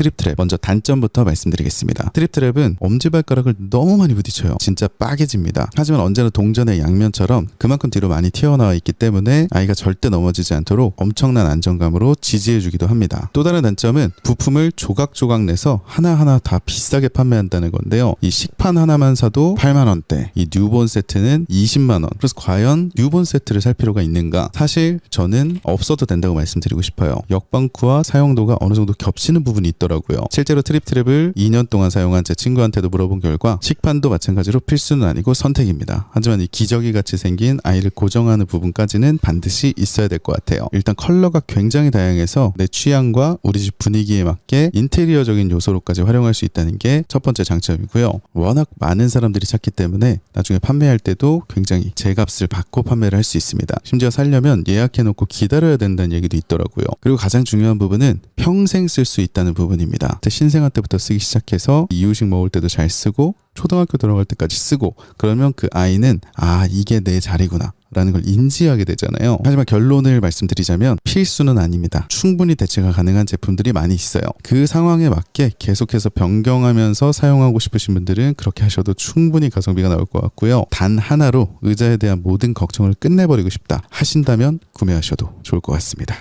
트립 트랩. 먼저 단점부터 말씀드리겠습니다. 트립 트랩은 엄지발가락을 너무 많이 부딪혀요. 진짜 빠개집니다. 하지만 언제나 동전의 양면처럼 그만큼 뒤로 많이 튀어나와 있기 때문에 아이가 절대 넘어지지 않도록 엄청난 안정감으로 지지해주기도 합니다. 또 다른 단점은 부품을 조각조각 내서 하나하나 다 비싸게 판매한다는 건데요. 이 식판 하나만 사도 8만 원대, 이 뉴본 세트는 20만 원. 그래서 과연 뉴본 세트를 살 필요가 있는가? 사실 저는 없어도 된다고 말씀드리고 싶어요. 역방쿠와 사용도가 어느 정도 겹치는 부분이 있더라고요. 실제로 트립 트랩을 2년 동안 사용한 제 친구한테도 물어본 결과 식판도 마찬가지로 필수는 아니고 선택입니다. 하지만 이 기저귀 같이 생긴 아이를 고정하는 부분까지는 반드시 있어야 될 것 같아요. 일단 컬러가 굉장히 다양해서 내 취향과 우리 집 분위기에 맞게 인테리어적인 요소로까지 활용할 수 있다는 게 첫 번째 장점이고요. 워낙 많은 사람들이 찾기 때문에 나중에 판매할 때도 굉장히 제값을 받고 판매를 할 수 있습니다. 심지어 살려면 예약해놓고 기다려야 된다는 얘기도 있더라고요. 그리고 가장 중요한 부분은 평생 쓸 수 있다는 부분 입니다. 신생아 때부터 쓰기 시작해서 이유식 먹을 때도 잘 쓰고 초등학교 들어갈 때까지 쓰고 그러면 그 아이는 아 이게 내 자리구나 라는 걸 인지하게 되잖아요. 하지만 결론을 말씀드리자면 필수는 아닙니다. 충분히 대체가 가능한 제품들이 많이 있어요. 그 상황에 맞게 계속해서 변경하면서 사용하고 싶으신 분들은 그렇게 하셔도 충분히 가성비가 나올 것 같고요. 단 하나로 의자에 대한 모든 걱정을 끝내버리고 싶다 하신다면 구매하셔도 좋을 것 같습니다.